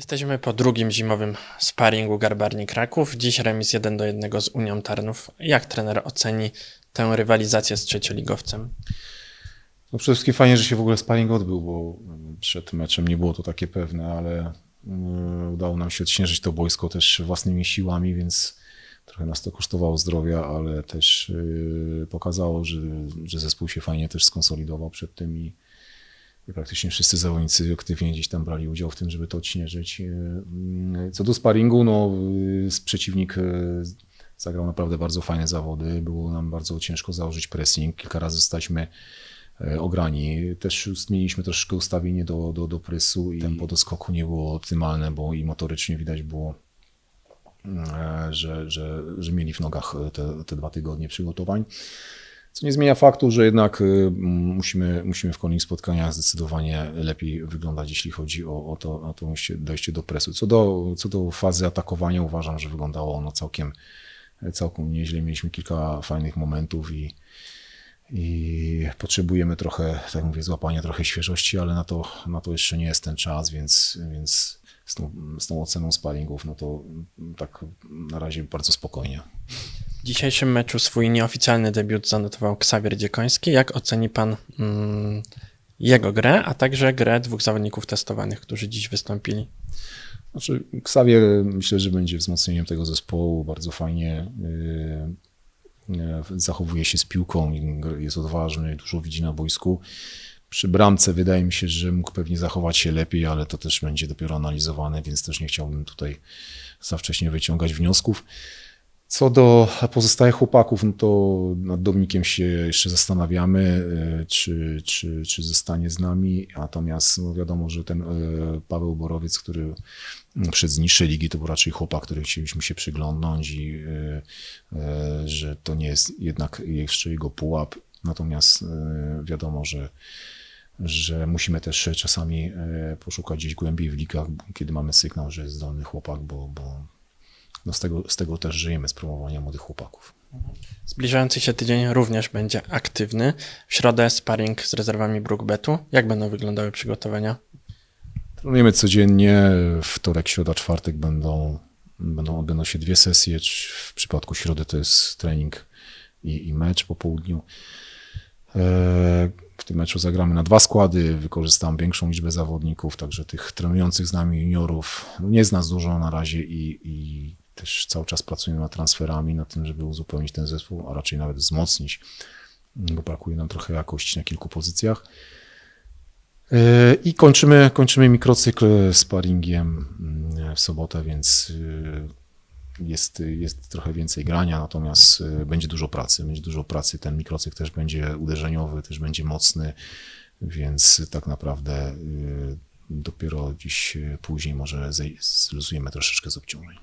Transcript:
Jesteśmy po drugim zimowym sparingu Garbarni Kraków. Dziś remis 1 do 1 z Unią Tarnów. Jak trener oceni tę rywalizację z trzecioligowcem? No przede wszystkim fajnie, że się w ogóle sparring odbył, bo mm, przed meczem nie było to takie pewne, ale mm, udało nam się odśnieżyć to boisko też własnymi siłami, więc trochę nas to kosztowało zdrowia, ale też yy, pokazało, że, że zespół się fajnie też skonsolidował przed tym i, i praktycznie wszyscy zawodnicy aktywnie gdzieś tam brali udział w tym, żeby to odśnieżyć. Yy, Co do sparingu, no yy, przeciwnik yy, zagrał naprawdę bardzo fajne zawody, było nam bardzo ciężko założyć pressing, kilka razy zostaliśmy e, ograni. Też mieliśmy troszkę ustawienie do, do, do presu i tempo do skoku nie było optymalne, bo i motorycznie widać było, e, że, że, że mieli w nogach te, te dwa tygodnie przygotowań. Co nie zmienia faktu, że jednak y, musimy, musimy w kolejnych spotkaniach zdecydowanie lepiej wyglądać, jeśli chodzi o, o, to, o to dojście- do presu. Co do, co do fazy atakowania, uważam, że wyglądało ono całkiem, całkiem nieźle. Mieliśmy kilka fajnych momentów i, i potrzebujemy trochę, tak mówię, złapania trochę świeżości, ale na to, na to jeszcze nie jest ten czas, więc, więc z, tą, z tą oceną sparingów, no to tak na razie bardzo spokojnie. W dzisiejszym meczu swój nieoficjalny debiut zanotował Ksawier Dziekoński. Jak oceni pan mm, jego grę, a także grę dwóch zawodników testowanych, którzy dziś wystąpili? Znaczy, Xavier myślę, że będzie wzmocnieniem tego zespołu. Bardzo fajnie yy, yy, zachowuje się z piłką, jest odważny, dużo widzi na boisku. Przy bramce wydaje mi się, że mógł pewnie zachować się lepiej, ale to też będzie dopiero analizowane, więc też nie chciałbym tutaj za wcześnie wyciągać wniosków. Co do pozostałych chłopaków, no to nad Dominikiem się jeszcze zastanawiamy, e, czy, czy, czy zostanie z nami. Natomiast no wiadomo, że ten e, Paweł Borowiec, który przed niższej ligi, to był raczej chłopak, który chcieliśmy się przyglądnąć i e, że to nie jest jednak jeszcze jego pułap. Natomiast wiadomo, że że musimy też czasami poszukać gdzieś głębiej w ligach, kiedy mamy sygnał, że jest zdolny chłopak, bo, bo no z, tego, z tego też żyjemy, z promowania młodych chłopaków. Zbliżający się tydzień również będzie aktywny. W środę sparring z rezerwami Brookbetu. Jak będą wyglądały przygotowania? Trenujemy codziennie, wtorek, środa, czwartek będą, będą odbędą się dwie sesje. W przypadku środy to jest trening i, i mecz po południu. E, W tym meczu zagramy na dwa składy, wykorzystam większą liczbę zawodników, także tych trenujących z nami juniorów. No nie jest nas dużo na razie i, i też cały czas pracujemy nad transferami, nad tym, żeby uzupełnić ten zespół, a raczej nawet wzmocnić, bo brakuje nam trochę jakości na kilku pozycjach. E, I kończymy, kończymy mikrocykl sparingiem mm, w sobotę, więc y, jest, jest trochę więcej grania, natomiast będzie dużo pracy. Będzie dużo pracy. Ten mikrocykl też będzie uderzeniowy, też będzie mocny, więc tak naprawdę dopiero dziś później może zluzujemy troszeczkę z obciążeń.